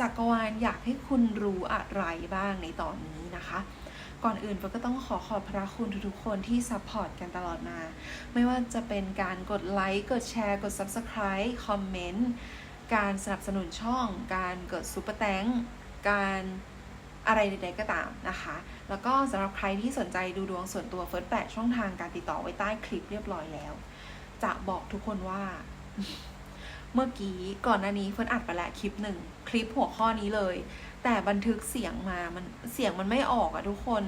จักรวาลอยากให้คุณรู้อะไรบ้างในตอนนี้นะคะ ก่อนอื่นเร์นก็ต้องขอขอบพระคุณทุกๆคนที่ซัพพอร์ตกันตลอดมา ไม่ว่าจะเป็นการกดไลค์ กดแชร์ กด Subscribe คอมเมนต์ การสนับสนุนช่อง การกดซุปเปอร์แตงการอะไรใดๆก็ตามนะคะ แล้วก็สำหรับใครที่สนใจดูดวงส่วนตัวเฟิร์สแปช่องทางการติดต่อไว้ใต้คลิปเรียบร้อยแล้ว จะบอกทุกคนว่า มื่อกี้ก่อนหน้านี้เฟิร์นอัดไปแล้วคลิปหนึ่งคลิปหัวข้อนี้เลย แต่บันทึกเสียงมามันเสียงมันไม่ออกอะทุกคน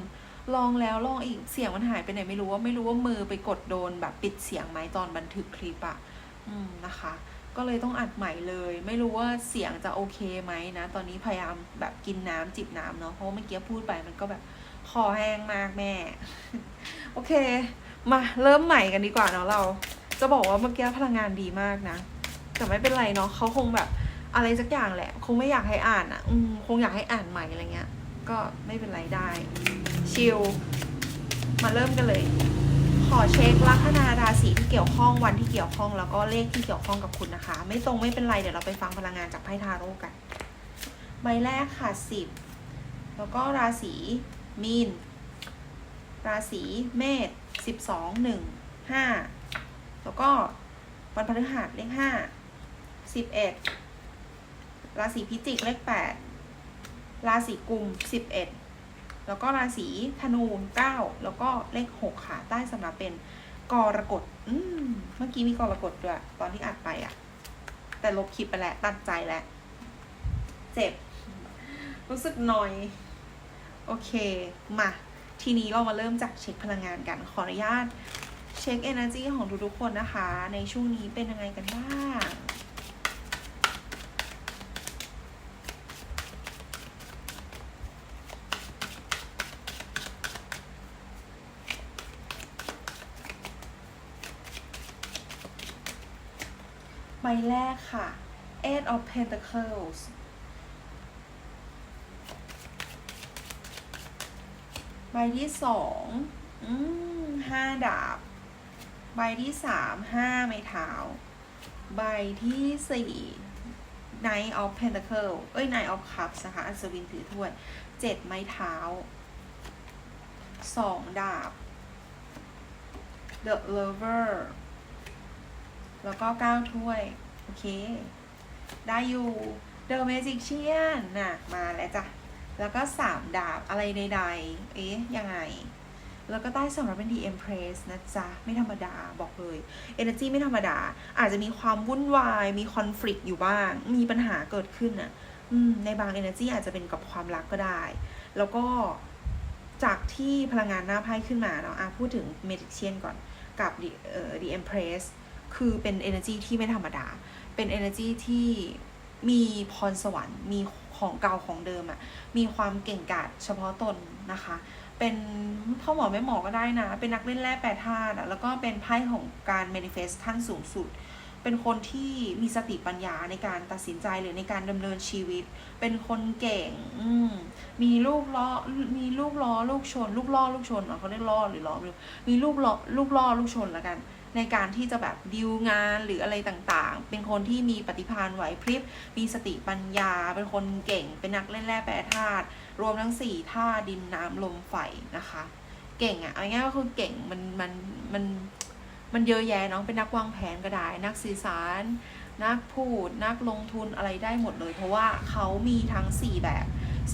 ลองแล้วลองอีกเสียงมันหายไปไหนไม่รู้ว่าไม่รู้ว่ามือไปกดโดนแบบปิดเสียงไหมตอนบันทึกคลิปอะอืมนะคะ ก็เลยต้องอัดใหม่เลย ไม่รู้ว่าเสียงจะโอเคไหมนะ ตอนนี้พยายามแบบกินน้ำจิบน้ำเนาะเพราะเมื่อกี้พูดไปมันก็แบบคอแห้งมากแม่ โอเค มาเริ่มใหม่กันดีกว่าเนาะเรา จะบอกว่าเมื่อกี้พลังงานดีมากนะ แต่ไม่เป็นไรเนาะเขาคงแบบอะไรสักอย่างแหละ คงไม่อยากให้อ่านอะ่ะ อืมคงอยากให้อ่านใหม่อะไรเงี้ย ก็ไม่เป็นไรได้ ชิล มาเริ่มกันเลย ขอเช็คลัคนาราศีที่เกี่ยวข้องวันที่เกี่ยวข้องแล้วก็เลขที่เกี่ยวข้องกับคุณนะคะ ไม่ตรงไม่เป็นไรเดี๋ยวเราไปฟังพลังงานจากไพ่ทาโร่กัน ใบแรกค่ะสิบแล้วก็ราศีมีน ราศีเมษสิบสองหนึ่งห้าแล้วก็วันพฤหัสเลขห้า สิบเอ็ดราศีพิจิกเลขแปดราศีกุมสิบเอ็ดแล้วก็ราศีธนูเก้าแล้วก็เลขหกค่ะใต้สำหรับเป็นกรกฎอืมเมื่อกี้มีกรกฎด้วย ตอนที่อัดไปอะแต่ลบคลิปไปแล้วตัดใจแล้ว เจ็บ รู้สึกหน่อย โอเค มา ทีนี้เรามาเริ่มจากเช็คพลังงานกัน ขออนุญาตเช็ค energy ของทุกๆคนนะคะ ในช่วงนี้เป็นยังไงกันบ้าง แรกค่ะ eight of pentacles ใบที่สองอืมห้าดาบ ใบที่สามห้าไม้เท้า ใบที่สี่ Knight of Pentacle เอ้ย Knight of Cups นะคะ อัศวินถือถ้วยเจ็ดไม้เท้าสองดาบ The Lover แล้วก็เก้าถ้วย โอเค ได้อยู่ The Magician น่ะ มาแล้วจ้ะ แล้วก็สามดาบอะไรใดๆ เอ๊ะ ยังไง แล้วก็ใต้สำหรับเป็น The Empress นะจ๊ะ ไม่ธรรมดาบอกเลย Energy ไม่ธรรมดา อาจจะมีความวุ่นวาย มีคอน FLICT อยู่บ้าง มีปัญหาเกิดขึ้นน่ะอในบาง Energy อาจจะเป็นกับความรักก็ได้ แล้วก็จากที่พลังงานหน้าไพ่ขึ้นมาเนาะอะพูดถึง Magician ก่อนกับ The เอ่อ The Empress คือเป็น energy ที่ไม่ธรรมดา เป็น energy ที่มีพรสวรรค์ มีของเก่าของเดิมอะมีความเก่งกาจเฉพาะตนนะคะ เป็นพ่อหมอแม่หมอก็ได้นะ เป็นนักเล่นแร่แปรธาตุอะแล้วก็เป็นไพ่ของการ manifest ท่านสูงสุด เป็นคนที่มีสติปัญญาในการตัดสินใจหรือในการดำเนินชีวิต เป็นคนเก่งอืมีลูกล้อ มีลูกล้อลูกชน ลูกล่อลูกชนเหรอเขาเรียกล่อหรือล้อไม่รู้มีลูกล้อลูกล่อลูกชนแล้วกัน ในการที่จะแบบดิวงานหรืออะไรต่างๆ เป็นคนที่มีปฏิภาณไหวพริบ มีสติปัญญา เป็นคนเก่ง เป็นนักเล่นแร่แปรธาตุ รวมทั้งสี่ธาตุดินน้ำลมไฟนะคะ เก่งอะ่ะเอาง่ายก็คือเก่ง มัน มัน มัน มันเยอะแยะเนาะ เป็นนักวางแผนก็ได้ นักสื่อสาร นักพูด นักลงทุนอะไรได้หมดเลย เพราะว่าเขามีทั้ง4แบบ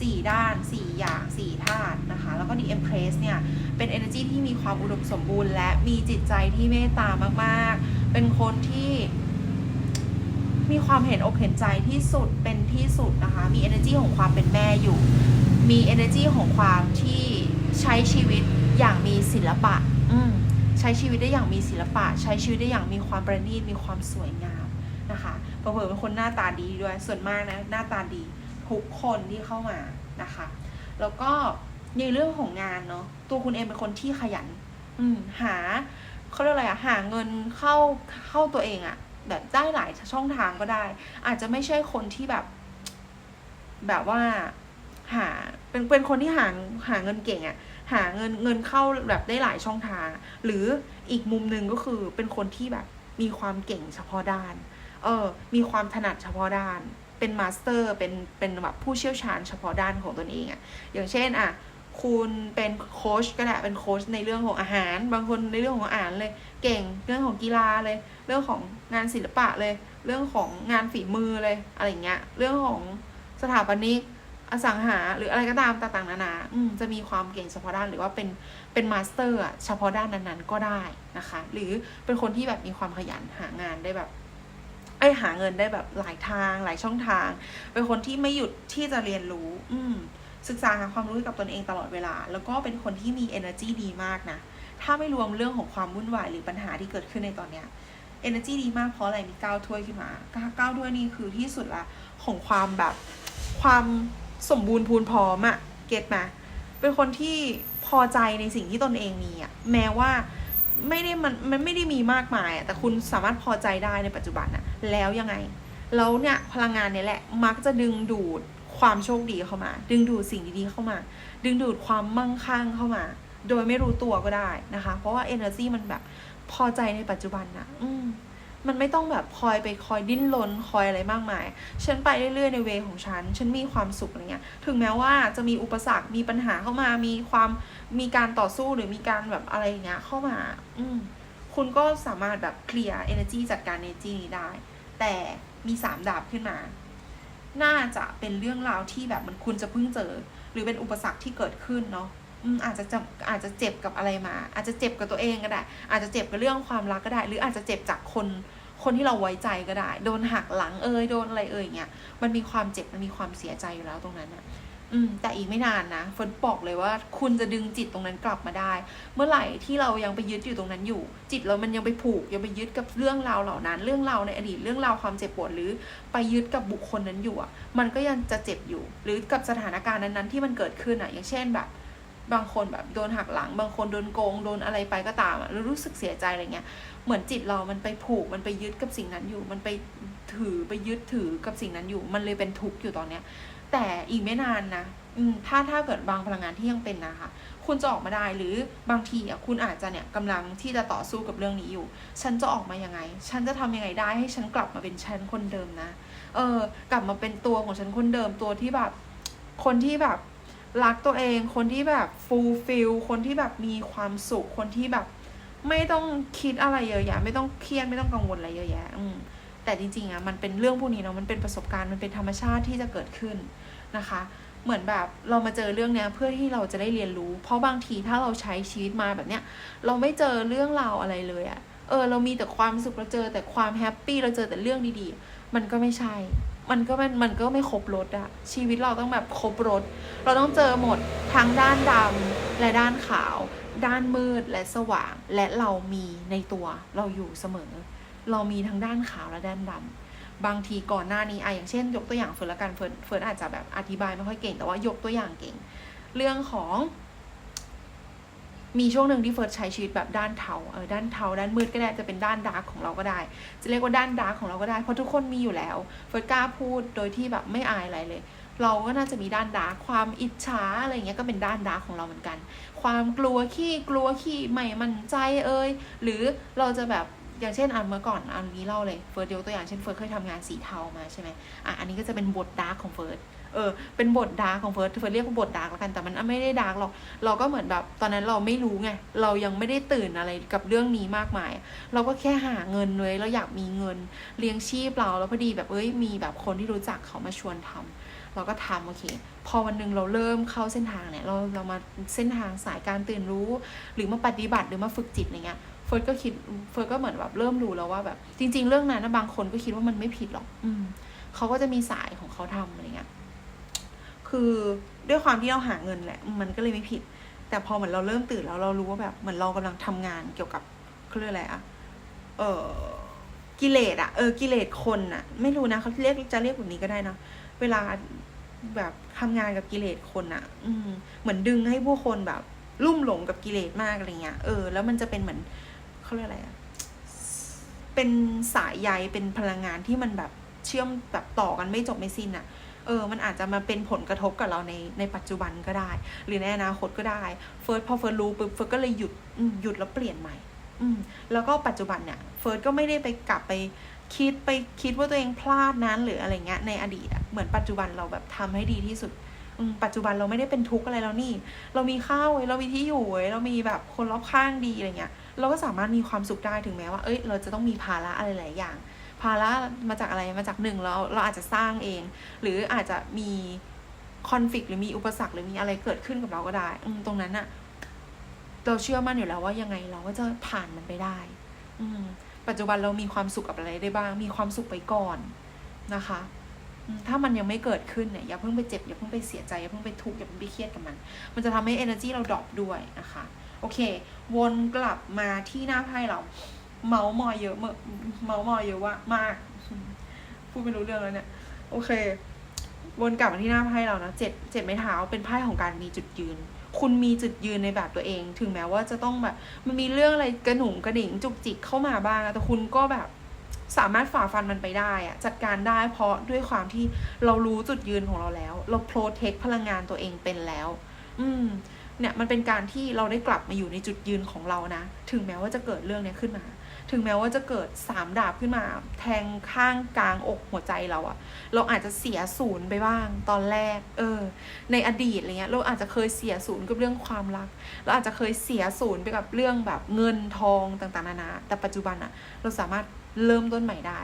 4 ด้าน 4 อย่าง 4 ธาตุนะคะ แล้วก็ The Empress เนี่ย เป็น energy ที่มีความอุดมสมบูรณ์ และมีจิตใจที่เมตตามากๆ เป็นคนที่มีความเห็นอกเห็นใจที่สุดเป็นที่สุดนะคะ มี energy ของความเป็นแม่อยู่ มี energy ของความที่ใช้ชีวิตอย่างมีศิลปะ อืมใช้ชีวิตได้อย่างมีศิลปะ ใช้ชีวิตได้อย่างมีความประณีต มีความสวยงามนะคะเผื่อเป็นคนหน้าตาดีด้วย ส่วนมากนะ หน้าตาดี ทุกคนที่เข้ามานะคะ แล้วก็ในเรื่องของงานเนาะตัวคุณเองเป็นคนที่ขยัน อืมหาเขาเรียกอะไรอะหาเงินเข้าเข้าตัวเองอะแบบได้หลายช่องทางก็ได้ อาจจะไม่ใช่คนที่แบบ แบบว่าหาเป็นเป็นคนที่หาหาเงินเก่งอะหาเงินเงินเข้าแบบได้หลายช่องทาง หรืออีกมุมหนึ่งก็คือเป็นคนที่แบบมีความเก่งเฉพาะด้าน เออ มีความถนัดเฉพาะด้าน เป็นมาสเตอร์เป็นเป็นแบบผู้เชี่ยวชาญเฉพาะด้านของตนเองอะอย่างเช่นอะคุณเป็นโค้ชก็ได้เป็นโค้ชในเรื่องของอาหาร บางคนในเรื่องของอาหารเลย เก่งเรื่องของกีฬาเลย เรื่องของงานศิลปะเลย เรื่องของงานฝีมือเลยอะไรเงี้ย เรื่องของสถาปนิกอสังหาหรืออะไรก็ตามต่างๆนานาจะมีความเก่งเฉพาะด้านหรือว่าเป็นเป็นมาสเตอร์อะเฉพาะด้านนั้นๆก็ได้นะคะ หรือเป็นคนที่แบบมีความขยันหางานได้แบบ ไอหาเงินได้แบบหลายทางหลายช่องทาง เป็นคนที่ไม่หยุดที่จะเรียนรู้ อืมศึกษาหาความรู้กับตนเองตลอดเวลา แล้วก็เป็นคนที่มี energy ดีมากนะ ถ้าไม่รวมเรื่องของความวุ่นวายหรือปัญหาที่เกิดขึ้นในตอนเนี้ย energy ดีมากเพราะอะไรมีก้าวถ้วยขึ้นมาก้าวถ้วยนี่คือที่สุดละของความแบบความสมบูรณ์พูนพร้อมอะเก็ตไหมเป็นคนที่พอใจในสิ่งที่ตนเองมีอะแม้ว่า ไม่ได้มันมันไม่ได้มีมากมายอะแต่คุณสามารถพอใจได้ในปัจจุบันอะแล้วยังไง แล้วเนี่ยพลังงานเนี่ยแหละมักจะดึงดูดความโชคดีเข้ามา ดึงดูดสิ่งดีๆเข้ามา ดึงดูดความมั่งคั่งเข้ามา โดยไม่รู้ตัวก็ได้นะคะ เพราะว่า energy มันแบบพอใจในปัจจุบันนะอืม มันไม่ต้องแบบคอยไปคอยดิ้นรนคอยอะไรมากมาย ฉันไปเรื่อยๆในเวของฉัน ฉันมีความสุขอะไรเงี้ย ถึงแม้ว่าจะมีอุปสรรค มีปัญหาเข้ามา มีความมีการต่อสู้หรือมีการแบบอะไรเงี้ยเข้ามา อืม คุณก็สามารถแบบเคลียร์ energy จัดการ energy นี้ได้ แต่มีสามดาบขึ้นมา น่าจะเป็นเรื่องราวที่แบบมันคุณจะเพิ่งเจอ หรือเป็นอุปสรรคที่เกิดขึ้นเนาะอืมอาจจะจะอาจจะเจ็บกับอะไรมา อาจจะเจ็บกับตัวเองก็ได้ อาจจะเจ็บกับเรื่องความรักก็ได้ หรืออาจจะเจ็บจากคน คนที่เราไว้ใจก็ได้ โดนหักหลังเอ่ยโดนอะไรเอ่ยเงี้ยมันมีความเจ็บมันมีความเสียใจอยู่แล้วตรงนั้นอะอืมแต่อีกไม่นานนะเฟิร์นบอกเลยว่า คุณจะดึงจิตตรงนั้นกลับมาได้ เมื่อไหร่ที่เรายังไปยึดอยู่ตรงนั้นอยู่ จิตเรามันยังไปผูกยังไปยึดกับเรื่องราวเหล่านั้น เรื่องราวในอดีตเรื่องราวความเจ็บปวดหรือไปยึดกับบุคคลนั้นอยู่อะมันก็ยังจะเจ็บอยู่ หรือกับสถานการณ์นั้นๆที่มันเกิดขึ้นอะอย่างเช่นแบบ บางคนแบบโดนหักหลัง บางคนโดนโกงโดนอะไรไปก็ตามอะแล้วรู้สึกเสียใจอะไรเงี้ยเหมือนจิตเรามันไปผูกมันไปยึดกับสิ่งนั้นอยู่ มันไปถือไปยึดถือกับสิ่งนั้นอยู่ มันเลยเป็นทุกข์อยู่ตอนเนี้ย แต่อีกไม่นานนะอืมถ้าถ้าเกิดบางพลังงานที่ยังเป็นนะคะ คุณจะออกมาได้หรือบางทีอะคุณอาจจะเนี่ยกำลังที่จะต่อสู้กับเรื่องนี้อยู่ ฉันจะออกมายังไง ฉันจะทำยังไงได้ให้ฉันกลับมาเป็นฉันคนเดิมนะ เออ กลับมาเป็นตัวของฉันคนเดิมตัวที่แบบ คนที่แบบ รักตัวเองคนที่แบบฟูลฟิลคนที่แบบมีความสุขคนที่แบบ ไม่ต้องคิดอะไรเยอะแยะไม่ต้องเครียดไม่ต้องกังวลอะไรเยอะแยะ อืมแต่จริงๆอะมันเป็นเรื่องพวกนี้เนาะมันเป็นประสบการณ์มันเป็นธรรมชาติที่จะเกิดขึ้นนะคะ เหมือนแบบเรามาเจอเรื่องเนี้ยเพื่อที่เราจะได้เรียนรู้ เพราะบางทีถ้าเราใช้ชีวิตมาแบบเนี้ยเราไม่เจอเรื่องราวอะไรเลยอะเออเรามีแต่ความสุขเราเจอแต่ความแฮปปี้เราเจอแต่เรื่องดีๆ มันก็ไม่ใช่ มันก็มันมันก็ไม่ครบรถอะชีวิตเราต้องแบบครบรถ เราต้องเจอหมดทั้งด้านดำและด้านขาว ด้านมืดและสว่าง และเรามีในตัวเราอยู่เสมอ เรามีทั้งด้านขาวและด้านดำบางทีก่อนหน้านี้อะอย่างเช่น ยกตัวอย่างเฟิร์นละกันเฟิร์นเฟิร์นอาจจะแบบอธิบายไม่ค่อยเก่งแต่ว่ายกตัวอย่างเก่ง เรื่องของ มีช่วงหนึ่งที่เฟิร์สใช้ชีวิตแบบด้านเทาเออด้านเทาด้านมืดก็ได้จะเป็นด้านดาร์กของเราก็ได้ จะเรียกว่าด้านดาร์กของเราก็ได้เพราะทุกคนมีอยู่แล้วเฟิร์สกล้าพูดโดยที่แบบไม่อายอะไรเลย เราก็น่าจะมีด้านดาร์กความอิจฉาอะไรเงี้ยก็เป็นด้านดาร์กของเราเหมือนกัน ความกลัวขี้กลัวขี้ไม่มั่นใจเอ่ยหรือเราจะแบบอย่างเช่นอันเมื่อก่อนอันนี้เล่าเลยเฟิร์สยกตัวอย่างเช่นเฟิร์สเคยทำงานสีเทามาใช่ไหมอะอันนี้ก็จะเป็นบทดาร์กของเฟิร์ส เออเป็นบทดาร์กของเฟิร์สเฟิร์สเรียกว่าบทดาร์กแล้วกันแต่มันไม่ได้ดาร์กหรอก เราก็เหมือนแบบตอนนั้นเราไม่รู้ไงเรายังไม่ได้ตื่นอะไรกับเรื่องนี้มากมาย เราก็แค่หาเงินเลยเราอยากมีเงินเลี้ยงชีพเราแล้วพอดีแบบเอ้ยมีแบบคนที่รู้จักเขามาชวนทำเราก็ทำโอเค พอวันหนึ่งเราเริ่มเข้าเส้นทางเนี่ยเราเรามาเส้นทางสายการตื่นรู้ หรือมาปฏิบัติหรือมาฝึกจิตอะไรเงี้ยเฟิร์สก็คิดเฟิร์สก็เหมือนแบบเริ่มรู้แล้วว่าแบบ จริง ๆ เรื่องนั้นนะบางคนก็คิดว่ามันไม่ผิดหรอก อืมเขาก็จะมีสายของเขาทำอะไรเงี้ย คือด้วยความที่เราหาเงินแหละ มันก็เลยไม่ผิด แต่พอเหมือนเราเริ่มตื่นแล้วเรารู้ว่าแบบเหมือนเรากำลังทำงานเกี่ยวกับเขาเรียกอะไรอะเออกิเลสอะเออกิเลสคนอะไม่รู้นะเขาเรียกจะเรียกแบบนี้ก็ได้นะเวลาแบบทำงานกับกิเลสคนอะอืม เหมือนดึงให้ผู้คนแบบลุ่มหลงกับกิเลสมากอะไรเงี้ย เออ แล้วมันจะเป็นเหมือนเขาเรียกอะไรอะเป็นสายใยเป็นพลังงานที่มันแบบเชื่อมแบบต่อกันไม่จบไม่สิ้นอะ เออมันอาจจะมาเป็นผลกระทบกับเราในในปัจจุบันก็ได้ หรือในอนาคตก็ได้เฟิร์สพอเฟิร์สรู้ปุ๊บเฟิร์สก็เลยหยุดหยุดแล้วเปลี่ยนใหม่ อืมแล้วก็ปัจจุบันเนี่ยเฟิร์สก็ไม่ได้ไปกลับไปคิดไปคิดว่าตัวเองพลาดนั้นหรืออะไรเงี้ยในอดีตอะเหมือนปัจจุบันเราแบบทำให้ดีที่สุดอืมปัจจุบันเราไม่ได้เป็นทุกข์อะไรแล้วนี่ เรามีข้าวเว้ยเรามีที่อยู่เว้ยเรามีแบบคนรอบข้างดีอะไรเงี้ย เราก็สามารถมีความสุขได้ถึงแม้ว่า เอ้ย เราจะต้องมีภาระอะไรหลายอย่าง ภาระมาจากอะไรมาจากหนึ่งเราเราอาจจะสร้างเอง หรืออาจจะมีคอนฟ lict หรือมีอุปสรรคหรือมีอะไรเกิดขึ้นกับเราก็ได้ตรงนั้นอะเราเชื่อมั่นอยู่แล้วว่ายังไงเราก็จะผ่านมันไปได้ อืม ปัจจุบันเรามีความสุขกับอะไรได้บ้าง มีความสุขไปก่อนนะคะถ้ามันยังไม่เกิดขึ้นเนี่ยอย่าเพิ่งไปเจ็บอย่าเพิ่งไปเสียใจอย่าเพิ่งไปทุกข์อย่าเพิ่งไปเครียดกับมัน มันจะทำให้ energy เราดรอปด้วยนะคะ โอเค วนกลับมาที่หน้าไพ่เรา เมาส์มอยเยอะเมอเมาส์มอยเยอะว่ามาก พูดไม่รู้เรื่องแล้วเนี่ย โอเค วนกลับมาที่หน้าไพ่เรานะเจ็ดเจ็ดไม้เท้าเป็นไพ่ของการมีจุดยืน คุณมีจุดยืนในแบบตัวเอง ถึงแม้ว่าจะต้องแบบ มันมีเรื่องอะไรกระหนุ่งกระดิ่งจุกจิกเข้ามาบ้างแต่คุณก็แบบสามารถฝ่าฟันมันไปได้อะจัดการได้เพราะด้วยความที่เรารู้จุดยืนของเราแล้ว เราโปรเทคพลังงานตัวเองเป็นแล้ว อืม เนี่ยมันเป็นการที่เราได้กลับมาอยู่ในจุดยืนของเรานะ ถึงแม้ว่าจะเกิดเรื่องเนี้ยขึ้นมา ถึงแม้ว่าจะเกิดสามดาบขึ้นมา แทงข้างกลางอกหัวใจเราอะเราอาจจะเสียศูนย์ไปบ้างตอนแรก เออ ในอดีตอะไรเงี้ย เราอาจจะเคยเสียศูนย์กับเรื่องความรัก เราอาจจะเคยเสียศูนย์ไปกับเรื่องแบบเงินทองต่างๆนานา แต่ปัจจุบันอะเราสามารถเริ่มต้นใหม่ได้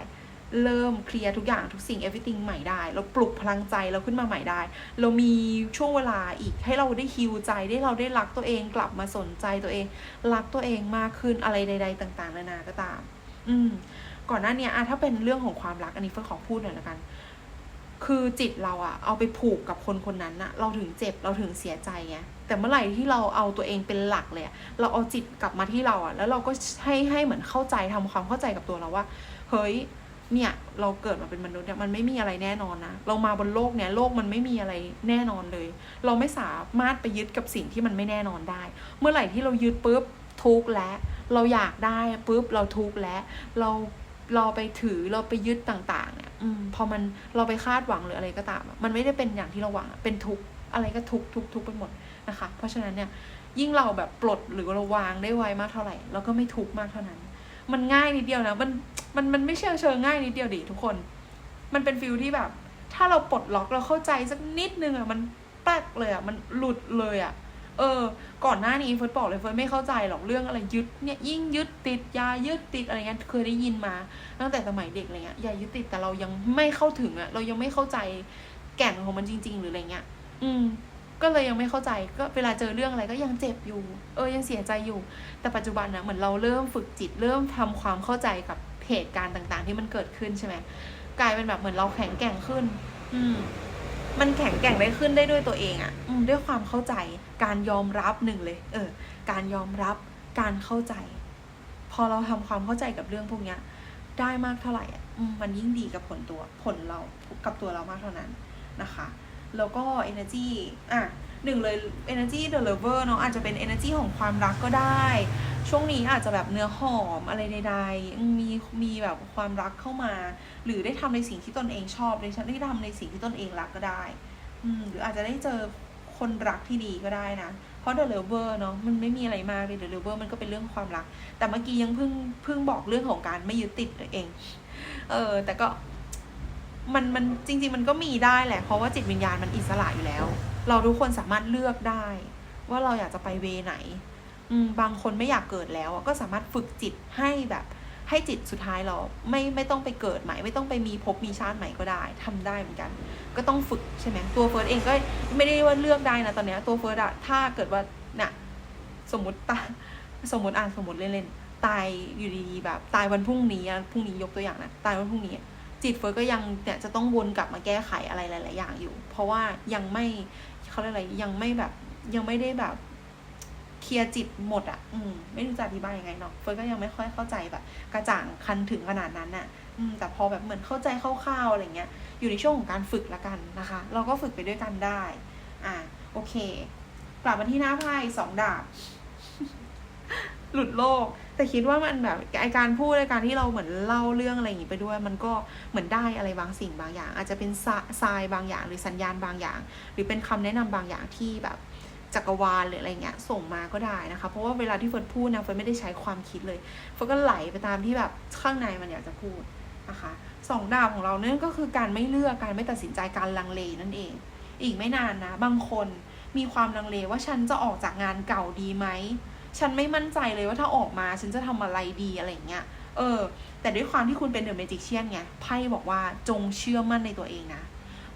เริ่มเคลียร์ทุกอย่างทุกสิ่ง everything ใหม่ได้ เราปลุกพลังใจเราขึ้นมาใหม่ได้ เรามีช่วงเวลาอีกให้เราได้ฮิวใจได้เราได้รักตัวเองกลับมาสนใจตัวเอง รักตัวเองมากขึ้นอะไรใด ๆ ต่างๆ นานาก็ตาม อืม ก่อนหน้านี้อะถ้าเป็นเรื่องของความรักอันนี้เฟิร์นขอพูดหน่อยละกัน คือจิตเราอะเอาไปผูกกับคนคนนั้นอะเราถึงเจ็บเราถึงเสียใจไงแต่เมื่อไหร่ที่เราเอาตัวเองเป็นหลักเลยเราเอาจิตกลับมาที่เราอะแล้วเราก็ให้ให้เหมือนเข้าใจทำความเข้าใจกับตัวเราว่า เฮ้ย เนี่ยเราเกิดมาเป็นมนุษย์เนี่ยมันไม่มีอะไรแน่นอนนะเรามาบนโลกเนี่ยโลกมันไม่มีอะไรแน่นอนเลย เราไม่สามารถไปยึดกับสิ่งที่มันไม่แน่นอนได้ เมื่อไหร่ที่เรายึดปุ๊บทุกข์แล้วเราอยากได้ปุ๊บเราทุกข์แล้วเราเราไปถือเราไปยึดต่าง ๆ เนี่ยอืมพอมันเราไปคาดหวังหรืออะไรก็ตามอะมันไม่ได้เป็นอย่างที่เราหวังอะเป็นทุกข์อะไรก็ทุกข์ทุกข์ทุกข์ไปหมดนะคะ เพราะฉะนั้นเนี่ยยิ่งเราแบบปลดหรือเราวางได้ไวมากเท่าไหร่เราก็ไม่ทุกข์มากเท่านั้น มันง่ายนิดเดียวนะมันมันมันไม่เชิงเชิงง่ายนิดเดียวดิทุกคน มันเป็นฟิลที่แบบ ถ้าเราปลดล็อกเราเข้าใจสักนิดนึงอะมันแป๊กเลยอะมันหลุดเลยอะเออ ก่อนหน้านี้เฟิร์สบอกเลยเฟิร์สไม่เข้าใจหรอกเรื่องอะไรยึดเนี่ยยิ่งยึดติดยายึดติดอะไรเงี้ยเคยได้ยินมา ตั้งแต่สมัยเด็กอะไรเงี้ยยายึดติดแต่เรายังไม่เข้าถึงอะเรายังไม่เข้าใจแก่นของมันจริง ๆ หรืออะไรเงี้ย อืม ก็เลยยังไม่เข้าใจก็เวลาเจอเรื่องอะไรก็ยังเจ็บอยู่ เออยังเสียใจอยู่ แต่ปัจจุบันนะเหมือนเราเริ่มฝึกจิตเริ่มทำความเข้าใจกับเหตุการณ์ต่างๆ ที่มันเกิดขึ้นใช่ไหมกลายเป็นแบบเหมือนเราแข็งแกร่งขึ้น อืมมันแข็งแกร่งได้ขึ้นได้ด้วยตัวเองอะ่ะอืมด้วยความเข้าใจการยอมรับหนึ่งเลย เออ การยอมรับการเข้าใจ พอเราทำความเข้าใจกับเรื่องพวกเนี้ย ได้มากเท่าไหร่อะอืมมันยิ่งดีกับผลตัวผลเรากับตัวเรามากเท่านั้นนะคะ แล้วก็ energy อะหนึ่งเลย energy the lover เนาะอาจจะเป็น energy ของความรักก็ได้ ช่วงนี้อาจจะแบบเนื้อหอมอะไรใดๆมีมีแบบความรักเข้ามา หรือได้ทำในสิ่งที่ตนเองชอบได้ได้ทำในสิ่งที่ตนเองรักก็ได้ อืมหรืออาจจะได้เจอคนรักที่ดีก็ได้นะ เพราะ the lover เนาะมันไม่มีอะไรมากเลย the lover มันก็เป็นเรื่องความรัก แต่เมื่อกี้ยังเพิ่งเพิ่งบอกเรื่องของการไม่ยึดติดตัวเอง เออ แต่ก็ มันมันจริง ๆ มันก็มีได้แหละเพราะว่าจิตวิญญาณมันอิสระอยู่แล้ว เราทุกคนสามารถเลือกได้ ว่าเราอยากจะไปเวไหนอืบางคนไม่อยากเกิดแล้วอะก็สามารถฝึกจิตให้แบบ ให้จิตสุดท้ายเราไม่ไม่ต้องไปเกิดใหม่ ไม่ต้องไปมีภพมีชาติใหม่ก็ได้ทำได้เหมือนกัน ก็ต้องฝึกใช่ไหมตัวเฟิร์สเองก็ไม่ได้ว่าเลือกได้นะตอนเนี้ยตัวเฟิร์สอะถ้าเกิดว่าน่ะสมมติตาสมมติอ่านสมมติเล่นๆตายอยู่ดีๆแบบ ตายวันพรุ่งนี้อะพรุ่งนี้ยกตัวอย่างนะตายวันพรุ่งนี้ จิตเฟิร์สก็ยังเนี่ยจะต้องวนกลับมาแก้ไขอะไรหลาย ๆ อย่างอยู่ เพราะว่ายังไม่เขาเรียกอะไรยังไม่แบบยังไม่ได้แบบเคลียร์จิตหมดอะ อืม ไม่รู้จะอธิบายยังไงเนาะ เฟิร์สก็ยังไม่ค่อยเข้าใจแบบ กระจ่างคันถึงขนาดนั้นน่ะ อืม แต่พอแบบเหมือนเข้าใจคร่าวๆอะไรเงี้ย อยู่ในช่วงของการฝึกละกันนะคะ เราก็ฝึกไปด้วยกันได้ อ่า โอเค กลับมาที่หน้าไพ่สองดาบ หลุดโลก แต่คิดว่ามันแบบไอการพูดในการที่เราเหมือนเล่าเรื่องอะไรอย่างนี้ไปด้วย มันก็เหมือนได้อะไรบางสิ่งบางอย่าง อาจจะเป็นทรายบางอย่าง หรือสัญญาณบางอย่าง หรือเป็นคำแนะนำบางอย่างที่แบบจักรวาลหรืออะไรเงี้ยส่งมาก็ได้นะคะ เพราะว่าเวลาที่เฟิร์นพูดนะเฟิร์นไม่ได้ใช้ความคิดเลยเฟิร์นก็ไหลไปตามที่แบบข้างในมันอยากจะพูดนะคะสองดาบของเราเนี่ยก็คือการไม่เลือกการไม่ตัดสินใจการลังเลนั่นเอง อีกไม่นานนะ บางคนมีความลังเลว่าฉันจะออกจากงานเก่าดีไหม ฉันไม่มั่นใจเลยว่าถ้าออกมาฉันจะทำอะไรดีอะไรเงี้ย เออ แต่ด้วยความที่คุณเป็นเดอะเมจิกเชียนไง ไพ่บอกว่าจงเชื่อมั่นในตัวเองนะ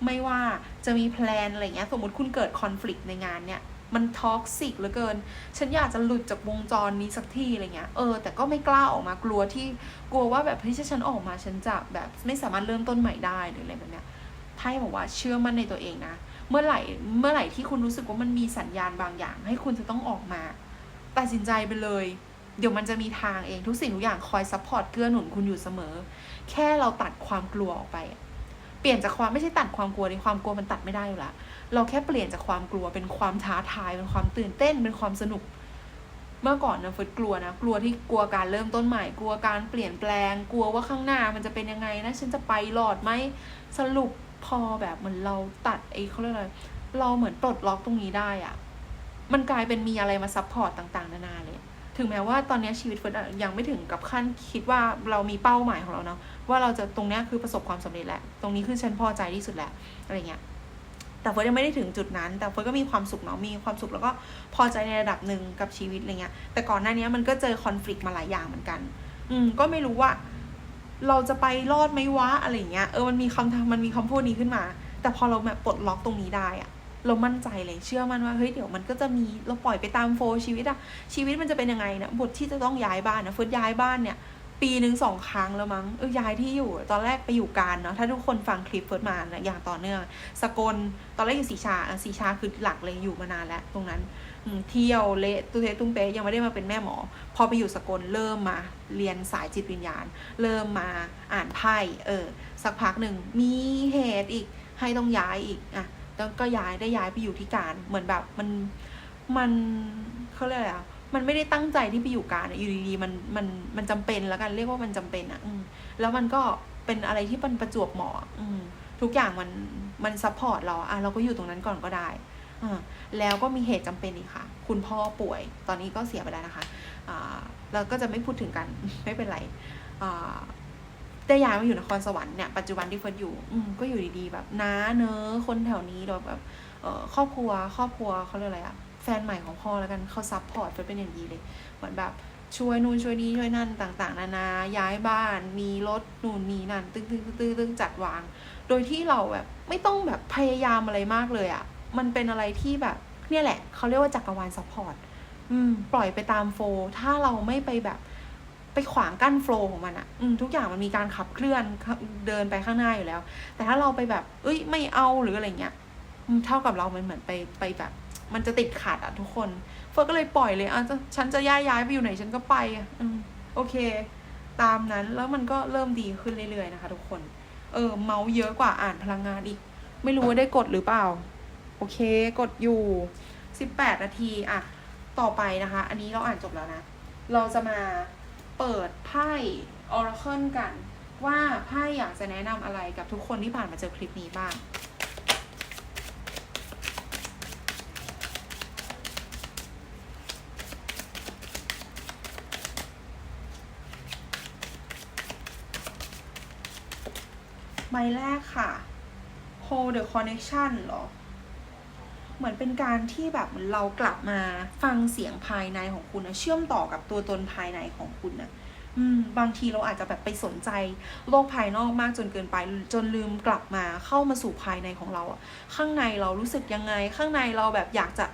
ไม่ว่าจะมีแพลนอะไรเงี้ย สมมติคุณเกิดคอน FLICT ในงานเนี่ย มันท็อกซิกเหลือเกิน ฉันอยากจะหลุดจากวงจรนี้สักทีอะไรเงี้ย เออ แต่ก็ไม่กล้าออกมากลัวที่ กลัวว่าแบบเฮ้ยถ้าฉันออกมาฉันจะแบบไม่สามารถเริ่มต้นใหม่ได้หรืออะไรแบบเนี้ย ไพ่บอกว่าเชื่อมั่นในตัวเองนะ เมื่อไหร่ เมื่อไหร่ที่คุณรู้สึกว่ามันมีสัญญาณบางอย่าง ให้คุณจะต้องออกมา ตัดสินใจไปเลย เดี๋ยวมันจะมีทางเองทุกสิ่งทุกอย่างคอยซัพพอร์ตเกื้อหนุนคุณอยู่เสมอ แค่เราตัดความกลัวออกไป เปลี่ยนจากความไม่ใช่ตัดความกลัวในความกลัวมันตัดไม่ได้อยู่ล้วเราแค่เปลี่ยนจากความกลัวเป็นความท้าทายเป็นความตื่นเต้นเป็นความสนุก เมื่อก่อนนะเฟิร์สกลัวนะ กลัวที่กลัวการเริ่มต้นใหม่ กลัวการเปลี่ยนแปลง กลัวว่าข้างหน้ามันจะเป็นยังไงนะ ฉันจะไปรอดไหมสรุปพอแบบเหมือนเราตัดไอ้เขาเรียกอะไรเราเหมือนปลดล็อกตรงนี้ได้อะ มันกลายเป็นมีอะไรมาซัพพอร์ตต่างๆ นานาเลย ถึงแม้ว่าตอนนี้ชีวิตเฟิร์สยังไม่ถึงกับขั้นคิดว่าเรามีเป้าหมายของเราเนาะว่าเราจะตรงเนี้ยคือประสบความสำเร็จแหละตรงนี้คือฉันพอใจที่สุดแหละอะไรเงี้ยแต่เฟิร์สยังไม่ได้ถึงจุดนั้น แต่เฟิร์สก็มีความสุขเนาะมีความสุขแล้วก็พอใจในระดับหนึ่งกับชีวิตอะไรเงี้ยแต่ก่อนหน้านี้มันก็เจอคอน FLICT มาหลายอย่างเหมือนกัน อืมก็ไม่รู้ว่า เราจะไปรอดไหมวะอะไรเงี้ยเออมันมีคำมันมีคำพูดนี้ขึ้นมา แต่พอเราแบบปลดล็อกตรงนี้ได้อะ เรามั่นใจเลยเชื่อมันว่าเฮ้ยเดี๋ยวมันก็จะมีเราปล่อยไปตามโฟชีวิตอะชีวิตมันจะเป็นยังไงนะบทที่จะต้องย้ายบ้านนะเฟิร์สย้ายบ้านเนี่ย ปีหนึ่งสองครั้งแล้วมั้งเออย้ายที่อยู่ ตอนแรกไปอยู่การเนาะถ้าทุกคนฟังคลิปเฟิร์สมานะอย่างต่อเนื่อง สกลตอนแรกอยู่สีชาสีชาคือหลักเลยอยู่มานานแล้วตรงนั้นเที่ยวเละตุ้เทตุ้มเป๊ยังไม่ได้มาเป็นแม่หมอ พอไปอยู่สกลเริ่มมาเรียนสายจิตวิญญาณ เริ่มมาอ่านไพ่เออสักพักหนึ่งมีเหตุอีกให้ต้องย้ายอีกอะ แล้วก็ย้ายได้ย้ายไปอยู่ที่การเหมือนแบบมันมันเขาเรียกอะไรอะมันไม่ได้ตั้งใจที่ไปอยู่การอยู่ดีๆมันมันมันจำเป็นแล้วกันเรียกว่ามันจำเป็นอะแล้วมันก็เป็นอะไรที่มันประจวบเหมาะอืมทุกอย่างมันมันซัพพอร์ตเราอะเราก็อยู่ตรงนั้นก่อนก็ได้อ่าแล้วก็มีเหตุจำเป็นอีกค่ะ คุณพ่อป่วยตอนนี้ก็เสียไปแล้วนะคะอ่าเราก็จะไม่พูดถึงกันไม่เป็นไรอ่า ได้ย้ายมาอยู่นครสวรรค์เนี่ยปัจจุบันที่เฟิร์สอยู่ อืก็อยู่ดีๆแบบน้าเนอะคนแถวนี้เราแบบเอ่อครอบครัวครอบครัวเขาเรียกอะไรอะแฟนใหม่ของพ่อแล้วกันเขาซัพพอร์ตเฟิร์สเป็นอย่างดีเลยเหมือนแบบช่วยนู่นช่วยนี่ช่วยนั่นต่าง ๆ นานาย้ายบ้าน มีรถนู่นนี่นั่นตึ้งตึ้งตึ้งตึ้งจัดวาง โดยที่เราแบบไม่ต้องแบบพยายามอะไรมากเลยอะ่ะ มันเป็นอะไรที่แบบเนี่ยแหละเขาเรียกว่าจักรวาลซัพพอร์ตอืมปล่อยไปตามโฟถ้าเราไม่ไปแบบ ไปขวางกั้นโฟลว์ของมันอะ่ะอืมทุกอย่างมันมีการขับเคลื่อนเดินไปข้างหน้าอยู่แล้ว แต่ถ้าเราไปแบบ เอ้ยไม่เอาหรืออะไรเงี้ยอืมเท่ากับเรามันเหมือนไปไปแบบ มันจะติดขัดอะทุกคนเฟิร์สก็เลยปล่อยเลยอะจะฉันจะย้ายย้ายไปอยู่ไหนฉันก็ไปอะอืมโอเค ตามนั้นแล้วมันก็เริ่มดีขึ้นเรื่อยๆนะคะ ทุกคน เออ เมาส์เยอะกว่าอ่านพลังงานอีก ไม่รู้ว่าได้กดหรือเปล่า โอเค กดอยู่สิบแปดนาทีอะต่อไปนะคะ อันนี้เราอ่านจบแล้วนะ เราจะมา เปิดไพ่ Oracle กัน ว่าไพ่อยากจะแนะนำอะไรกับทุกคนที่ผ่านมาเจอคลิปนี้บ้างใบแรกค่ะ hold the connection เหรอ เหมือนเป็นการที่แบบเหมือนเรากลับมาฟังเสียงภายในของคุณนะเชื่อมต่อกับตัวตนภายในของคุณนะอืมบางทีเราอาจจะแบบไปสนใจโลกภายนอกมากจนเกินไป จนลืมกลับมาเข้ามาสู่ภายในของเราอะข้างในเรารู้สึกยังไง ข้างในเราแบบอยากจะ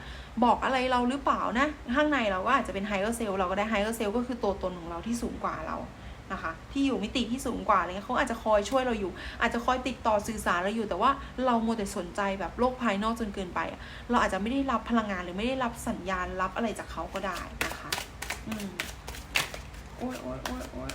บอกอะไรเราหรือเปล่านะ ข้างในเราก็อาจจะเป็น higher self เราก็ได้ higher self ก็คือตัวตนของเราที่สูงกว่าเรา นะคะ ที่อยู่มิติที่สูงกว่าอะไรเงี้ยเขาอาจจะคอยช่วยเราอยู่ อาจจะคอยติดต่อสื่อสารเราอยู่ แต่ว่าเราโมวแต่สนใจแบบโลกภายนอกจนเกินไปอะเราอาจจะไม่ได้รับพลังงานหรือไม่ได้รับสัญญาณรับอะไรจากเขาก็ได้นะคะ อืมโอ้ยโอ้ยโอ้ยโอ้ย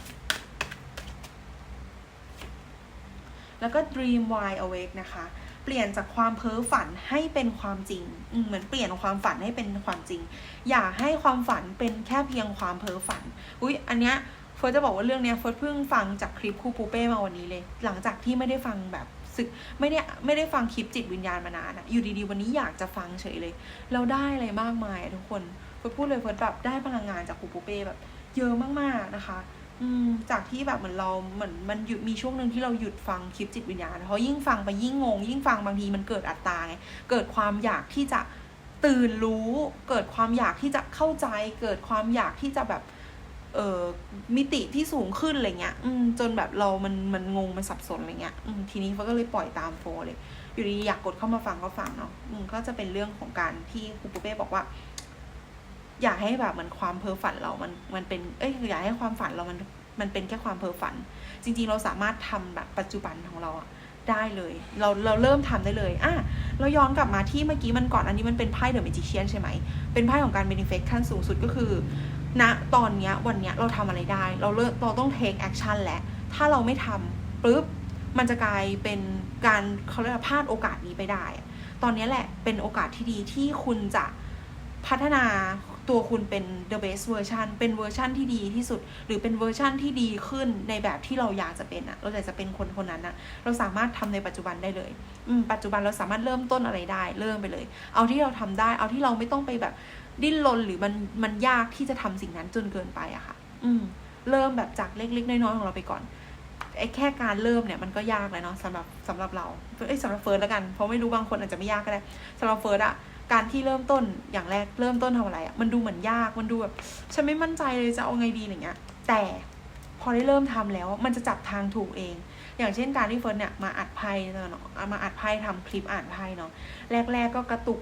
แล้วก็ dream wide awake นะคะ เปลี่ยนจากความเพ้อฝันให้เป็นความจริงอืมเหมือนเปลี่ยนความฝันให้เป็นความจริง อย่าให้ความฝันเป็นแค่เพียงความเพ้อฝัน อุ๊ยอันเนี้ย เฟิร์สจะบอกว่าเรื่องเนี้ยเฟิร์สเพิ่งฟังจากคลิปครูปูเป้มาวันนี้เลย หลังจากที่ไม่ได้ฟังแบบสึกไม่ได้ไม่ได้ฟังคลิปจิตวิญญาณมานานอะอยู่ดีๆ วันนี้อยากจะฟังเฉยเลย เราได้อะไรมากมายอะทุกคนเฟิร์สพูดเลยเฟิร์สแบบได้พลังงานจากครูปูเป้แบบ เยอะมากๆนะคะอืมจากที่แบบเหมือนเราเหมือนมันหยุดมีช่วงหนึ่งที่เราหยุดฟังคลิปจิตวิญญาณเพราะยิ่งฟังไปยิ่งงง ยิ่งฟังบางทีมันเกิดอัตตาไงเกิดความอยากที่จะตื่นรู้ เกิดความอยากที่จะเข้าใจ เกิดความอยากที่จะแบบ เออมิติที่สูงขึ้นอะไรเงี้ยอืมจนแบบเรามันมันงงมันสับสนอะไรเงี้ยอืมทีนี้เขาก็เลยปล่อยตามโฟเลย อยู่ดีอยากกดเข้ามาฟังก็ฟังเนาะอืมก็จะเป็นเรื่องของการที่ครูปุเป้บอกว่า อยากให้แบบเหมันความเพ้อฝันเรามันมันเป็นเอ้ยอยากให้ความฝันเรามันมันเป็นแค่ความเพ้อฝัน จริง ๆ เราสามารถทำแบบปัจจุบันของเราอะได้เลย เราเราเริ่มทำได้เลยอะเราย้อนกลับมาที่เมื่อกี้มันก่อนอันนี้มันเป็นไพ่เดอะเมจิเชียนใช่ไหมเป็นไพ่ของการเบนฟิตขั้นสูงสุดก็คือ ณตอนเนี้ยวันเนี้ยเราทำอะไรได้ เราเริ่มเราต้อง take action แล้วถ้าเราไม่ทำปุ๊บมันจะกลายเป็นการเขาเรียกว่าพลาดโอกาสนี้ไปได้ ตอนนี้แหละเป็นโอกาสที่ดีที่คุณจะพัฒนาตัวคุณเป็น the best version เป็นเวอร์ชันที่ดีที่สุด หรือเป็นเวอร์ชันที่ดีขึ้นในแบบที่เราอยากจะเป็นอะเราอยากจะเป็นคนคนนั้นอะเราสามารถทำในปัจจุบันได้เลย อืมปัจจุบันเราสามารถเริ่มต้นอะไรได้ เริ่มไปเลย เอาที่เราทำได้ เอาที่เราไม่ต้องไปแบบ ดิ้นรนหรือมันมันยากที่จะทำสิ่งนั้นจนเกินไปอะค่ะ อืม เริ่มแบบจากเล็กๆ น้อยๆของเราไปก่อนไอ้แค่การเริ่มเนี่ยมันก็ยากเลยเนาะสำหรับสำหรับเราเอ้ยสำหรับเฟิร์สแล้วกัน เพราะไม่รู้บางคนอาจจะไม่ยากก็ได้สำหรับเฟิร์สอะการที่เริ่มต้นอย่างแรกเริ่มต้นทำอะไรอะมันดูเหมือนยากมันดูแบบฉันไม่มั่นใจเลยจะเอาไงดีอย่างเงี้ย แต่พอได้เริ่มทำแล้ว มันจะจับทางถูกเอง อย่างเช่นการที่เฟิร์สเนี่ยมาอัดไพ่เนาะมาอัดไพ่ทำคลิปอ่านไพ่เนาะแรก ๆก็กระตุก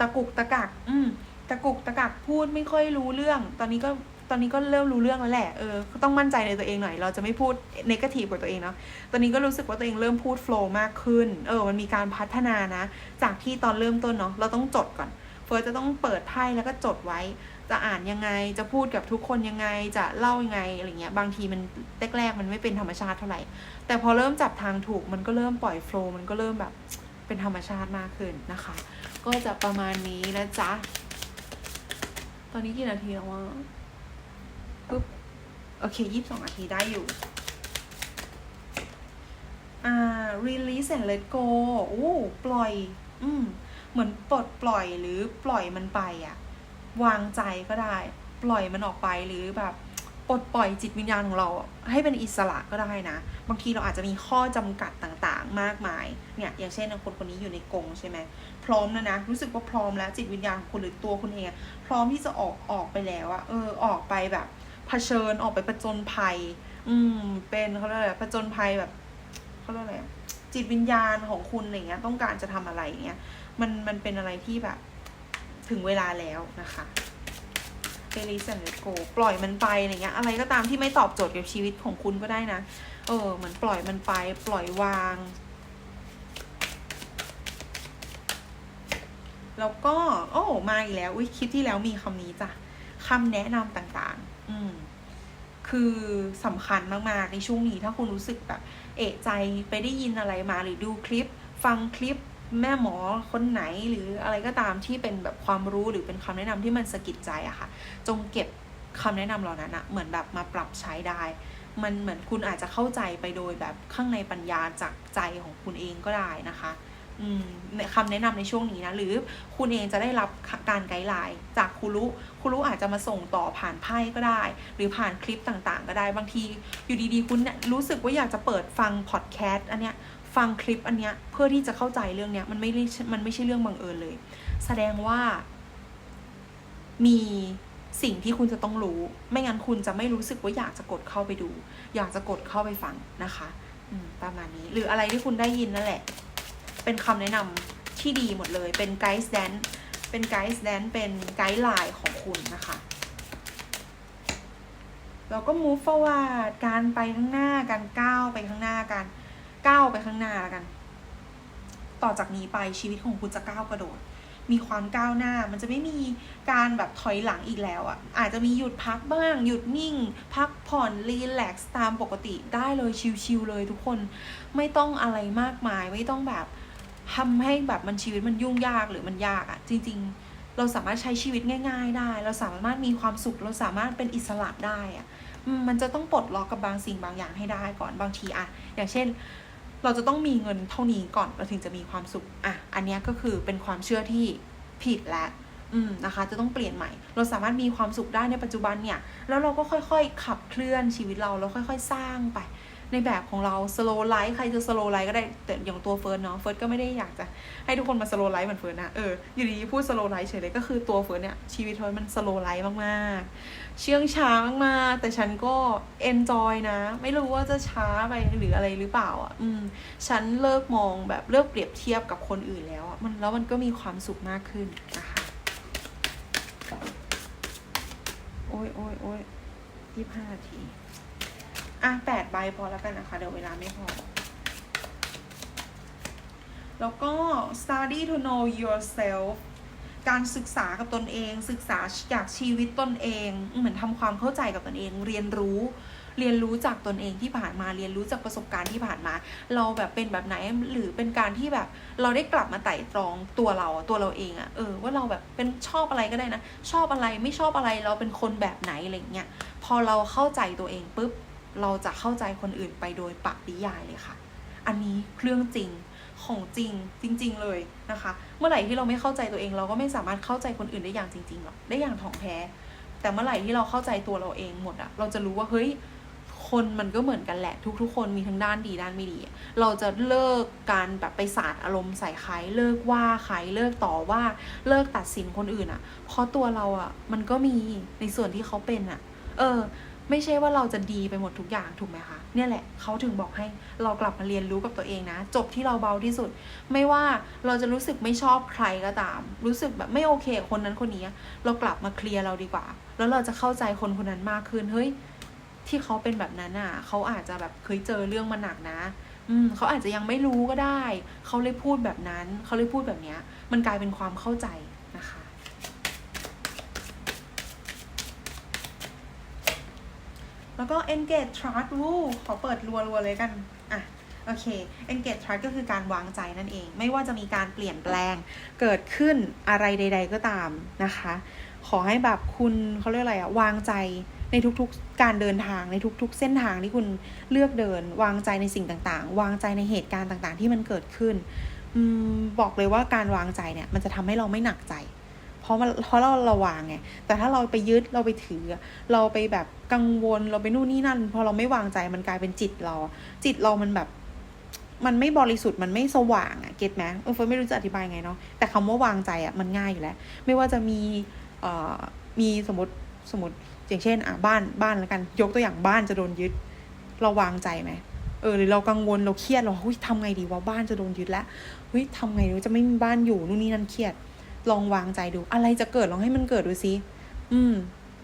ตะกุกตะกัก อืม ตะกุกตะกักพูดไม่ค่อยรู้เรื่อง ตอนนี้ก็ตอนนี้ก็เริ่มรู้เรื่องแล้วแหละ เออ ต้องมั่นใจในตัวเองหน่อย เราจะไม่พูดเนกาทีฟกับตัวเองเนาะ ตอนนี้ก็รู้สึกว่าตัวเองเริ่มพูดโฟล์มากขึ้น เออ มันมีการพัฒนานะ จากที่ตอนเริ่มต้นเนาะ เราต้องจดก่อน เฟิร์สจะต้องเปิดไพ่แล้วก็จดไว้ จะอ่านยังไง จะพูดกับทุกคนยังไง จะเล่ายังไง อะไรเงี้ย บางทีมันแรกๆมันไม่เป็นธรรมชาติเท่าไหร่ แต่พอเริ่มจับทางถูก มันก็เริ่มปล่อยโฟล์มันก็เริ่มแบบเป็นธรรมชาติมากขึ้นนะคะ ก็จะประมาณนี้นะจ๊ะ ตอนนี้กี่นาทีแล้ววะปุ๊บ โอเคยี่สิบสองนาทีได้อยู่ อ่า release and let go โอ้ปล่อย อืม เหมือนปลดปล่อยหรือปล่อยมันไปอะวางใจก็ได้ ปล่อยมันออกไปหรือแบบ ปลดปล่อยจิตวิญญาณของเราให้เป็นอิสระก็ได้นะ บางทีเราอาจจะมีข้อจำกัดต่างๆ มากมาย เนี่ย อย่างเช่นคนคนนี้อยู่ในกรงใช่ไหม พร้อมแล้วนะ รู้สึกว่าพร้อมแล้วจิตวิญญาณของคุณหรือตัวคุณเองพร้อมที่จะออกออกไปแล้วอะเออ ออกไปแบบเผชิญออกไปประจนภัย อืม เป็นเขาเรียกอะไรประจนภัยแบบเขาเรียกอะไรจิตวิญญาณของคุณอะไรเงี้ย ต้องการจะทำอะไรเงี้ย มันมันเป็นอะไรที่แบบถึงเวลาแล้วนะคะ เ e ลิสันโกปล่อยมันไปอะไรเงี้ยอะไรก็ตามที่ไม่ตอบโจทย์กับชีวิตของคุณก็ได้นะ เออเหมือนปล่อยมันไป ปล่อยวาง แล้วก็ โอ้มาอีกแล้วอุ้ยคลิปที่แล้วมีคำนี้จ้ะคำแนะนำต่างๆ อืมคือสำคัญมาก ๆ ในช่วงนี้ถ้าคุณรู้สึกแบบ เอะใจไปได้ยินอะไรมาหรือดูคลิป ฟังคลิป แม่หมอคนไหนหรืออะไรก็ตามที่เป็นแบบความรู้หรือเป็นคำแนะนำที่มันสะกิดใจอะค่ะ จงเก็บคำแนะนำเหล่านั้นอะเหมือนแบบมาปรับใช้ได้ มันเหมือนคุณอาจจะเข้าใจไปโดยแบบข้างในปัญญาจากใจของคุณเองก็ได้นะคะอืมคำแนะนำในช่วงนี้นะ หรือคุณเองจะได้รับการไกด์ไลน์จากครูรู้ครูรู้อาจจะมาส่งต่อผ่านไพ่ก็ได้ หรือผ่านคลิปต่างๆ ก็ได้บางที อยู่ดีๆ คุณเนี่ยรู้สึกว่าอยากจะเปิดฟังพอดแคสต์อันเนี้ย ฟังคลิปอันเนี้ยเพื่อที่จะเข้าใจเรื่องเนี้ยมันไม่ได้มันไม่ใช่เรื่องบังเอิญเลย แสดงว่า มีสิ่งที่คุณจะต้องรู้ ไม่งั้นคุณจะไม่รู้สึกว่าอยากจะกดเข้าไปดู อยากจะกดเข้าไปฟังนะคะประมาณนี้ หรืออะไรที่คุณได้ยินนั่นแหละ เป็นคำแนะนำที่ดีหมดเลย เป็นไกด์แดนเป็นไกด์แดนเป็นไกด์ไลน์ของคุณนะคะเราก็ move forward การไปข้างหน้า การก้าวไปข้างหน้า การ ก้าวไปข้างหน้าแล้วกัน ต่อจากนี้ไปชีวิตของคุณจะก้าวกระโดด มีความก้าวหน้า มันจะไม่มีการแบบถอยหลังอีกแล้วอะ่ะ อาจจะมีหยุดพักบ้าง หยุดนิ่ง พักผ่อนรีแลกซ์ตามปกติได้เลยชิลๆเลยทุกคน ไม่ต้องอะไรมากมาย ไม่ต้องแบบทำให้แบบมันชีวิตมันยุ่งยากหรือมันยากอะ่ะ จริง ๆ เราสามารถใช้ชีวิตง่าย ๆ ได้ เราสามารถมีความสุข เราสามารถเป็นอิสระได้อะ่ะมันจะต้องปลดล็อกกับบางสิ่งบางอย่างให้ได้ก่อนบางทีอะอย่างเช่น เราจะต้องมีเงินเท่านี้ก่อนเราถึงจะมีความสุขอะอันนี้ก็คือเป็นความเชื่อที่ผิดและอืมนะคะ จะต้องเปลี่ยนใหม่ เราสามารถมีความสุขได้ในปัจจุบันเนี่ย แล้วเราก็ค่อยๆ ขับเคลื่อนชีวิตเราแล้วค่อย ๆ สร้างไป ในแบบของเรา slow life ใครจะ slow life ก็ได้แต่อย่างตัวเฟิร์สเนาะเฟิร์สก็ไม่ได้อยากจะให้ทุกคนมา slow life เหมือนเฟิร์สนะเอออยู่ดีๆพูด slow life เฉยเลยก็คือตัวเฟิร์สเนี่ยชีวิตเฟิร์สมัน slow life มากๆ เชื่องช้ามากๆแต่ฉันก็ enjoy นะ ไม่รู้ว่าจะช้าไปหรืออะไรหรือเปล่าอะอืมฉันเลิกมองแบบเลิกเปรียบเทียบกับคนอื่นแล้วอะมันแล้วมันก็มีความสุขมากขึ้นนะคะโอ้ยโอ้ยโอ้ยยี่ห้านาที อะแปดใบพอแล้วกันนะคะ เดี๋ยวเวลาไม่พอ แล้วก็ study to know yourself การศึกษากับตนเอง ศึกษาจากชีวิตตนเอง เหมือนทำความเข้าใจกับตนเอง เรียนรู้ เรียนรู้จากตนเองที่ผ่านมา เรียนรู้จากประสบการณ์ที่ผ่านมา เราแบบเป็นแบบไหน หรือเป็นการที่แบบเราได้กลับมาไต่ตรองตัวเรา ตัวเราเองอะเออ ว่าเราแบบเป็นชอบอะไรก็ได้นะ ชอบอะไรไม่ชอบอะไร เราเป็นคนแบบไหนอะไรเงี้ย พอเราเข้าใจตัวเองปุ๊บ เราจะเข้าใจคนอื่นไปโดยปริยายเลยค่ะ อันนี้เรื่องจริงของจริงจริง ๆ เลยนะคะ เมื่อไหร่ที่เราไม่เข้าใจตัวเอง เราก็ไม่สามารถเข้าใจคนอื่นได้อย่างจริงๆหรอกได้อย่างถ่องแท้ แต่เมื่อไหร่ที่เราเข้าใจตัวเราเองหมดอะเราจะรู้ว่าเฮ้ยคนมันก็เหมือนกันแหละ ทุก ๆ คนมีทั้งด้านดีด้านไม่ดี เราจะเลิกการแบบไปสาดอารมณ์ใส่ใครเลิกว่าใครเลิกต่อว่าเลิกตัดสินคนอื่นอะเพราะตัวเราอะมันก็มีในส่วนที่เขาเป็นอะเออ ไม่ใช่ว่าเราจะดีไปหมดทุกอย่างถูกไหมคะเนี่ยแหละเขาถึงบอกให้เรากลับมาเรียนรู้กับตัวเองนะ จบที่เราเบาที่สุด ไม่ว่าเราจะรู้สึกไม่ชอบใครก็ตาม รู้สึกแบบไม่โอเคคนนั้นคนนี้ เรากลับมาเคลียร์เราดีกว่า แล้วเราจะเข้าใจคนคนนั้นมากขึ้นเฮ้ยที่เขาเป็นแบบนั้นอะเขาอาจจะแบบเคยเจอเรื่องมาหนักนะ อืมเขาอาจจะยังไม่รู้ก็ได้ เขาเลยพูดแบบนั้น เขาเลยพูดแบบเนี้ย มันกลายเป็นความเข้าใจนะคะ แล้วก็ engage trust วู้ขอเปิดรัวๆเลยกัน อะ โอเค engage trust ก็คือการวางใจนั่นเอง ไม่ว่าจะมีการเปลี่ยนแปลงเกิดขึ้นอะไรใด ๆ ก็ตามนะคะ ขอให้แบบคุณเขาเรียกอะไรอะวางใจในทุกๆ การเดินทางในทุกๆ เส้นทางที่คุณเลือกเดิน วางใจในสิ่งต่างๆ วางใจในเหตุการณ์ต่างๆ ที่มันเกิดขึ้นอบอกเลยว่าการวางใจเนี่ยมันจะทำให้เราไม่หนักใจ ราะมันเพราะเราราวางไงแต่ถ้าเราไปยึดเราไปถือ เราไปแบบกังวลเราไปนู่นนี่นั่น พอเราไม่วางใจมันกลายเป็นจิตเรา จิตเรามันแบบ มันไม่บริสุทธิ์มันไม่สว่างอะเก็ตไหมเออเฟิร์นไม่รู้จะอธิบายไงเนาะแต่คำว่าวางใจอะมันง่ายอยู่แล้ว ไม่ว่าจะมีเอ่อมีสมมติสมมติอย่างเช่น อะบ้านบ้านแล้วกัน ยกตัวอย่างบ้านจะโดนยึด เราวางใจไหมเออหรือเรากังวลเราเครียดเราเฮ้ยทำไงดีว่าบ้านจะโดนยึดแล้วเฮ้ยทำไงดีวะจะไม่มีบ้านอยู่นู่นนี่นั่นเครียด ลองวางใจดู อะไรจะเกิดลองให้มันเกิดดูซิอืม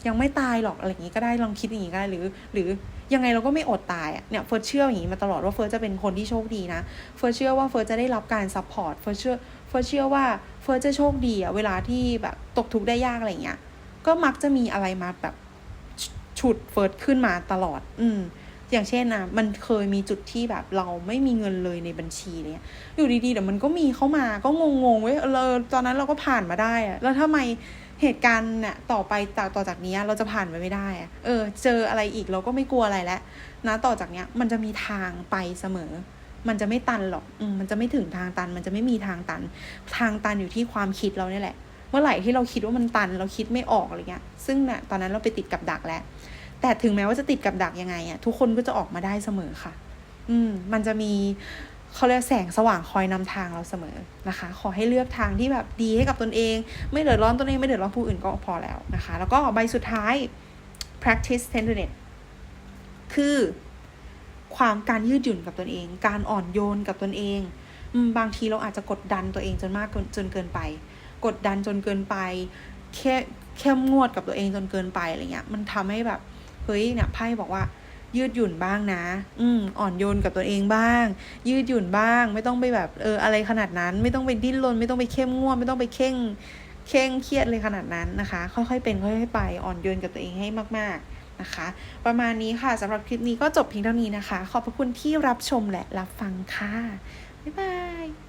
ยังไม่ตายหรอกอะไรอย่างนี้ก็ได้ลองคิดอย่างนี้ก็ได้หรือ หรือยังไงเราก็ไม่อดตายอะเนี่ยเฟิร์สเชื่ออย่างนี้มาตลอดว่าเฟิร์สจะเป็นคนที่โชคดีนะเฟิร์สเชื่อว่าเฟิร์สจะได้รับการซัพพอร์ตเฟิร์สเชื่อเฟิร์สเชื่อว่าเฟิร์สจะโชคดีอะเวลาที่แบบตกทุกข์ได้ยากอะไรเงี้ยก็มักจะมีอะไรมาแบบฉุดเฟิร์สขึ้นมาตลอด อืม อย่างเช่นนะมันเคยมีจุดที่แบบเราไม่มีเงินเลยในบัญชีเนี่ยอยู่ดีๆเดี๋ยวมันก็มีเข้ามาก็งงๆเว้ยเราตอนนั้นเราก็ผ่านมาได้อะแล้วทำไมเหตุการณ์เนี่ยต่อไปต่อต่อจากนี้เราจะผ่านไปไม่ได้อะเออ เจออะไรอีกเราก็ไม่กลัวอะไรแล้วนะต่อจากเนี้ยมันจะมีทางไปเสมอ มันจะไม่ตันหรอกอืมมันจะไม่ถึงทางตัน มันจะไม่มีทางตัน ทางตันอยู่ที่ความคิดเราเนี่ยแหละ เมื่อไหร่ที่เราคิดว่ามันตัน เราคิดไม่ออกอะไรเงี้ย ซึ่งเนี่ยตอนนั้นเราไปติดกับดักแล้ว แต่ถึงแม้ว่าจะติดกับดักยังไงอะทุกคนก็จะออกมาได้เสมอค่ะ อืม มันจะมีเขาเรียกแสงสว่างคอยนำทางเราเสมอนะคะ ขอให้เลือกทางที่แบบดีให้กับตนเอง ไม่เดือดร้อนตนเองไม่เดือดร้อนผู้อื่นก็พอแล้วนะคะ แล้วก็ใบสุดท้าย practice tenderness คือความการยืดหยุ่นกับตนเอง การอ่อนโยนกับตนเองบางทีเราอาจจะกดดันตัวเองจนมากจนเกินไป กดดันจนเกินไปเข้มงวดกับตัวเองจนเกินไปอะไรเงี้ย มันทำให้แบบ เฮ้ยเนี่ยไพ่บอกว่า ยืดหยุ่นบ้างนะ อืมอ่อนโยนกับตัวเองบ้าง ยืดหยุ่นบ้าง ไม่ต้องไปแบบเอออะไรขนาดนั้น ไม่ต้องไปดิ้นรนไม่ต้องไปเข้มงวดไม่ต้องไปเข่งเข่งเครียดเลยขนาดนั้นนะคะ ค่อยๆเป็นค่อยๆไปอ่อนโยนกับตัวเองให้มาก ๆนะคะ ประมาณนี้ค่ะสำหรับคลิปนี้ก็จบเพียงเท่านี้นะคะ ขอบพระคุณที่รับชมและรับฟังค่ะ บ๊ายบาย